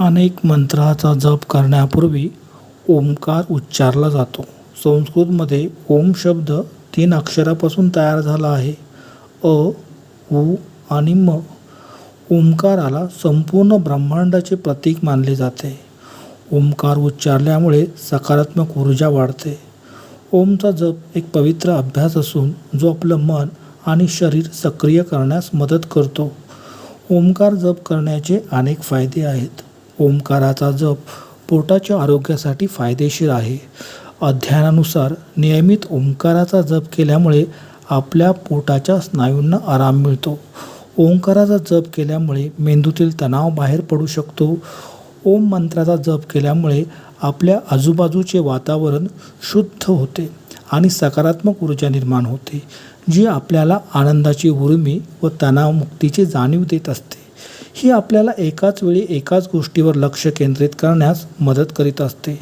अनेक मंत्राचा जप करण्यापूर्वी ओंकार उच्चारला जातो. संस्कृतमध्ये ओम शब्द तीन अक्षरापासून तयार झाला आहे. अ उ आणि म. ओंकाराला संपूर्ण ब्रह्मांडाचे प्रतीक मानले जाते. ओंकार उच्चारल्यामुळे सकारात्मक ऊर्जा वाढते. ओमचा जप एक पवित्र अभ्यास असून जो आपलं मन आणि शरीर सक्रिय करण्यास मदत करतो. ओंकार जप करण्याचे अनेक फायदे आहेत. ओंकाराचा जप पोटाच्या आरोग्यासाठी फायदेशीर आहे. अध्ययनानुसार नियमित ओंकाराचा जप केल्यामुळे आपल्या पोटाच्या स्नायूंना आराम मिळतो. ओंकाराचा जप केल्यामुळे मेंदूतील तणाव बाहेर पडू शकतो. ओम मंत्राचा जप केल्यामुळे आपल्या आजूबाजूचे वातावरण शुद्ध होते आणि सकारात्मक ऊर्जा निर्माण होते जी आपल्याला आनंदाची उर्मी व तणावमुक्तीची जाणीव देत असते. ही आपल्याला एकाच वेळी एकाच गोष्टीवर लक्ष केंद्रित करण्यास मदत करीत असते.